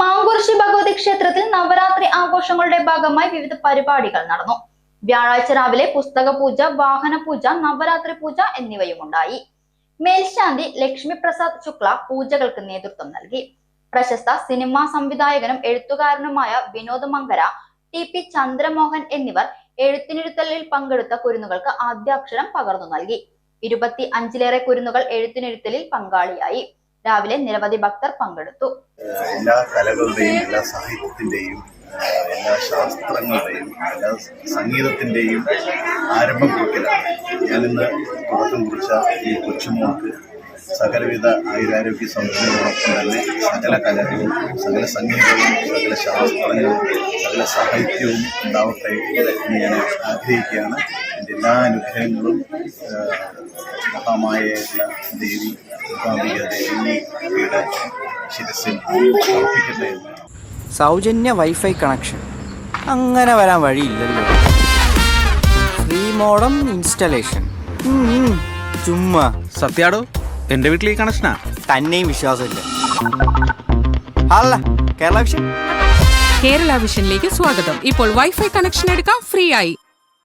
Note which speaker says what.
Speaker 1: മാങ്കുറിശി ഭഗവതി ക്ഷേത്രത്തിൽ നവരാത്രി ആഘോഷങ്ങളുടെ ഭാഗമായി വിവിധ പരിപാടികൾ നടന്നു. വ്യാഴാഴ്ച രാവിലെ പുസ്തക പൂജ വാഹന പൂജ നവരാത്രി പൂജ എന്നിവയും ഉണ്ടായി മേൽശാന്തി ലക്ഷ്മി പ്രസാദ് ശുക്ല പൂജകൾക്ക് നേതൃത്വം നൽകി. പ്രശസ്ത സിനിമാ സംവിധായകനും എഴുത്തുകാരനുമായ വിനോദ് മങ്കര ടി പി ചന്ദ്രമോഹൻ എന്നിവർ എഴുത്തിനിരുത്തലിൽ പങ്കെടുത്ത കുരുന്നുകൾക്ക് ആദ്യാക്ഷരം പകർന്നു നൽകി. ഇരുപത്തി അഞ്ചിലേറെ കുരുന്നുകൾ എഴുത്തിനിരുത്തലിൽ പങ്കാളിയായി. രാവിലെ നിരവധി ഭക്തർ പങ്കെടുത്തു.
Speaker 2: എല്ലാ കലകളുടെയും എല്ലാ സാഹിത്യത്തിന്റെയും എല്ലാ ശാസ്ത്രങ്ങളുടെയും എല്ലാ സംഗീതത്തിന്റെയും ആരംഭം കുറിക്കലാണ്. ഞാനിന്ന് തുടക്കം കുറിച്ച ഈ കൊച്ചുമോൾക്ക് സകലവിധ ആയുരാരോഗ്യ സംരക്ഷണങ്ങളോടൊപ്പം തന്നെ സകല കലകളും സകല സംഗീതവും സകല ശാസ്ത്രങ്ങളും സകല സാഹിത്യവും ഉണ്ടാവട്ടെ എന്ന് ഞാൻ ആഗ്രഹിക്കുകയാണ്. എന്റെ എല്ലാ അനുഗ്രഹങ്ങളും മഹാമായ ദേവി ഭാവിക ദേവിയുടെ ശിരസിൽ
Speaker 3: സൗജന്യ വൈഫൈ കണക്ഷൻ. അങ്ങനെ വരാൻ വഴിയില്ലല്ലോ. Free modem installation. ചുമ്മാ.
Speaker 4: സത്യാടോ എന്റെ വീട്ടിൽ ഈ കണക്ഷനാ
Speaker 3: തന്നെയും വിശ്വാസമില്ല. അല്ല കേരള വിഷൻ.
Speaker 5: കേരള വിഷനിലേക്ക് സ്വാഗതം. ഇപ്പോൾ വൈഫൈ കണക്ഷൻ എടുക്കാം ഫ്രീ ആയി.